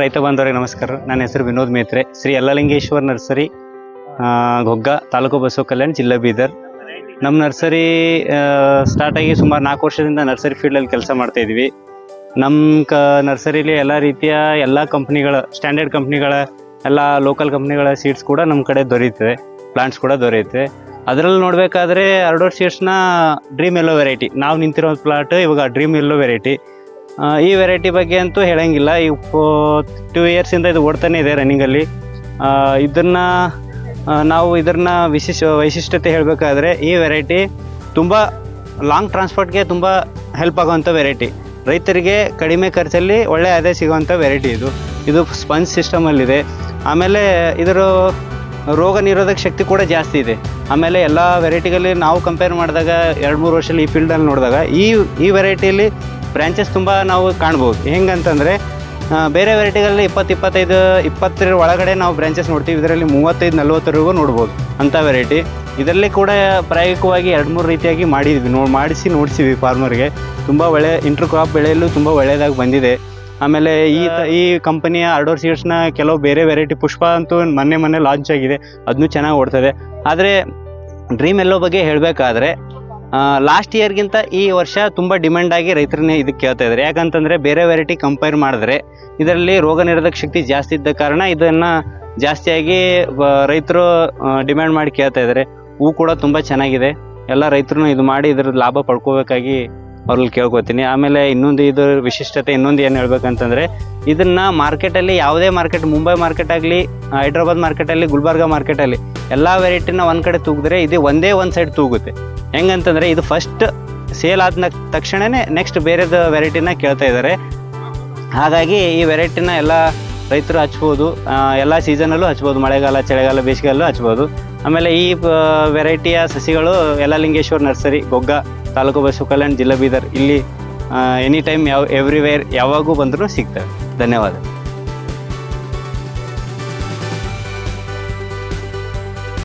ರೈತ ಬಾಂಧವರಿಗೆ ನಮಸ್ಕಾರ. ನನ್ನ ಹೆಸರು ವಿನೋದ್ ಮೇತ್ರೆ. ಶ್ರೀ ಯಲ್ಲಲಿಂಗೇಶ್ವರ್ ನರ್ಸರಿ ಗೊಗ್ಗ, ತಾಲೂಕು ಬಸವ ಕಲ್ಯಾಣ್, ಜಿಲ್ಲೆ ಬೀದರ್. ನಮ್ಮ ನರ್ಸರಿ ಸ್ಟಾರ್ಟ್ ಆಗಿ ಸುಮಾರು ನಾಲ್ಕು ವರ್ಷದಿಂದ ನರ್ಸರಿ ಫೀಲ್ಡಲ್ಲಿ ಕೆಲಸ ಮಾಡ್ತಾ ಇದ್ವಿ ನಮ್ಮ ಕ, ನರ್ಸರಿಲಿ ಎಲ್ಲ ರೀತಿಯ ಎಲ್ಲ ಕಂಪ್ನಿಗಳ, ಸ್ಟ್ಯಾಂಡರ್ಡ್ ಕಂಪ್ನಿಗಳ, ಎಲ್ಲ ಲೋಕಲ್ ಕಂಪ್ನಿಗಳ ಸೀಡ್ಸ್ ಕೂಡ ನಮ್ಮ ಕಡೆ ದೊರೆಯುತ್ತದೆ ಪ್ಲಾಂಟ್ಸ್ ಕೂಡ ದೊರೆಯುತ್ತೆ ಅದರಲ್ಲಿ ನೋಡಬೇಕಾದ್ರೆ ಎರಡು ಸೀಡ್ಸ್ನ ಡ್ರೀಮ್ ಎಲ್ಲೋ ವೆರೈಟಿ ನಾವು ನಿಂತಿರೋ ಪ್ಲಾಟ್ ಇವಾಗ ಡ್ರೀಮ್ ಎಲ್ಲೋ ವೆರೈಟಿ ಈ ವೆರೈಟಿ ಬಗ್ಗೆ ಅಂತೂ ಹೇಳಂಗಿಲ್ಲ. ಈ ಟೂ ಇಯರ್ಸಿಂದ ಇದು ಓಡ್ತಾನೆ ಇದೆ ರನ್ನಿಂಗಲ್ಲಿ ಇದನ್ನು ನಾವು ಇದನ್ನ ವಿಶೇಷ, ವೈಶಿಷ್ಟ್ಯತೆ ಹೇಳಬೇಕಾದ್ರೆ ಈ ವೆರೈಟಿ ತುಂಬ ಲಾಂಗ್ ಟ್ರಾನ್ಸ್ಪೋರ್ಟ್ಗೆ ತುಂಬ ಹೆಲ್ಪ್ ಆಗುವಂಥ ವೆರೈಟಿ ರೈತರಿಗೆ ಕಡಿಮೆ ಖರ್ಚಲ್ಲಿ ಒಳ್ಳೆ ಆದಾಯ ಸಿಗುವಂಥ ವೆರೈಟಿ ಇದು. ಇದು ಸ್ಪಂಜ್ ಸಿಸ್ಟಮಲ್ಲಿದೆ ಆಮೇಲೆ ಇದರ ರೋಗ ನಿರೋಧಕ ಶಕ್ತಿ ಕೂಡ ಜಾಸ್ತಿ ಇದೆ. ಆಮೇಲೆ ಎಲ್ಲ ವೆರೈಟಿಗಳಲ್ಲಿ ನಾವು ಕಂಪೇರ್ ಮಾಡಿದಾಗ ಎರಡು ಮೂರು ವರ್ಷದಲ್ಲಿ ಈ ಫೀಲ್ಡಲ್ಲಿ ನೋಡಿದಾಗ ಈ ಈ ವೆರೈಟಿಯಲ್ಲಿ ಬ್ರ್ಯಾಂಚಸ್ ತುಂಬ ನಾವು ಕಾಣ್ಬೋದು. ಹೆಂಗಂತಂದರೆ ಬೇರೆ ವೆರೈಟಿಗಳಲ್ಲಿ ಇಪ್ಪತ್ತು ಇಪ್ಪತ್ತೈದು ಇಪ್ಪತ್ತರ ಒಳಗಡೆ ನಾವು ಬ್ರ್ಯಾಂಚಸ್ ನೋಡ್ತೀವಿ. ಇದರಲ್ಲಿ ಮೂವತ್ತೈದು ನಲ್ವತ್ತರಿಗೂ ನೋಡ್ಬೋದು ಅಂಥ ವೆರೈಟಿ. ಇದರಲ್ಲಿ ಕೂಡ ಪ್ರಾಯೋಗಿಕವಾಗಿ ಎರಡು, ಮೂರು ರೀತಿಯಾಗಿ ಮಾಡಿದ್ವಿ. ನೋ, ಮಾಡಿಸಿ ನೋಡಿಸಿವಿ ಫಾರ್ಮರ್ಗೆ ತುಂಬ ಒಳ್ಳೆ ಇಂಟ್ರ್ ಕ್ರಾಪ್ ಬೆಳೆಯಲು ತುಂಬ ಒಳ್ಳೆಯದಾಗಿ ಬಂದಿದೆ. ಆಮೇಲೆ ಈ ಈ ಕಂಪನಿಯ ಅರ್ಡೋರ್ ಸೀಡ್ಸ್ನ ಕೆಲವು ಬೇರೆ ವೆರೈಟಿ ಪುಷ್ಪ ಅಂತೂ ಮೊನ್ನೆ ಮೊನ್ನೆ ಲಾಂಚ್ ಆಗಿದೆ. ಅದನ್ನೂ ಚೆನ್ನಾಗಿ ಓಡ್ತದೆ. ಆದರೆ ಡ್ರೀಮ್ ಎಲ್ಲೋ ಬಗ್ಗೆ ಹೇಳಬೇಕಾದ್ರೆ ಲಾಸ್ಟ್ ಇಯರ್ಗಿಂತ ಈ ವರ್ಷ ತುಂಬ ಡಿಮ್ಯಾಂಡ್ ಆಗಿ ರೈತರನ್ನೇ ಇದಕ್ಕೆ ಕೇಳ್ತಾ ಇದ್ದಾರೆ. ಯಾಕಂತಂದರೆ ಬೇರೆ ವೆರೈಟಿ ಕಂಪೇರ್ ಮಾಡಿದ್ರೆ ಇದರಲ್ಲಿ ರೋಗ ನಿರೋಧಕ ಶಕ್ತಿ ಜಾಸ್ತಿ ಇದ್ದ ಕಾರಣ ಇದನ್ನು ಜಾಸ್ತಿಯಾಗಿ ರೈತರು ಡಿಮ್ಯಾಂಡ್ ಮಾಡಿ ಕೇಳ್ತಾ ಇದ್ದಾರೆ. ಹೂ ಕೂಡ ತುಂಬ ಚೆನ್ನಾಗಿದೆ. ಎಲ್ಲ ರೈತರು ಇದು ಮಾಡಿ ಇದರ ಲಾಭ ಪಡ್ಕೋಬೇಕಾಗಿ ಅವ್ರಲ್ಲಿ ಕೇಳ್ಕೊತೀನಿ. ಆಮೇಲೆ ಇನ್ನೊಂದು ಇದು ವಿಶಿಷ್ಟತೆ, ಇನ್ನೊಂದು ಏನು ಹೇಳ್ಬೇಕಂತಂದರೆ, ಇದನ್ನು ಮಾರ್ಕೆಟಲ್ಲಿ ಯಾವುದೇ ಮಾರ್ಕೆಟ್ ಮುಂಬೈ ಮಾರ್ಕೆಟ್ ಆಗಲಿ, ಹೈದ್ರಾಬಾದ್ ಮಾರ್ಕೆಟಲ್ಲಿ ಗುಲ್ಬರ್ಗ ಮಾರ್ಕೆಟಲ್ಲಿ ಎಲ್ಲ ವೆರೈಟಿನ ಒಂದು ಕಡೆ ತೂಗಿದ್ರೆ ಇದು ಒಂದೇ ಒಂದು ಸೈಡ್ ತೂಗುತ್ತೆ. ಹೆಂಗಂತಂದರೆ ಇದು ಫಸ್ಟ್ ಸೇಲ್ ಆದ ತಕ್ಷಣವೇ ನೆಕ್ಸ್ಟ್ ಬೇರೆದು ವೆರೈಟಿನ ಕೇಳ್ತಾ ಇದ್ದಾರೆ ಹಾಗಾಗಿ ಈ ವೆರೈಟಿನ ಎಲ್ಲ ರೈತರು ಹಚ್ಬೋದು ಎಲ್ಲ ಸೀಸನಲ್ಲೂ ಹಚ್ಬೋದು, ಮಳೆಗಾಲ, ಚಳಿಗಾಲ, ಬೇಸಿಗೆಯಲ್ಲೂ ಹಚ್ಬೋದು. ಆಮೇಲೆ ಈ ವೆರೈಟಿಯ ಸಸಿಗಳು ಯಲ್ಲಲಿಂಗೇಶ್ವರ್ ನರ್ಸರಿ, ಗೊಗ್ಗ, ತಾಲೂಕು ಬಸವ ಕಲ್ಯಾಣ, ಜಿಲ್ಲೆ ಬೀದರ್, ಇಲ್ಲಿ ಎನಿ ಟೈಮ್ ಯಾವ ಎವ್ರಿವೇರ್ ಯಾವಾಗೂ ಬಂದರೂ ಸಿಗ್ತವೆ. ಧನ್ಯವಾದ.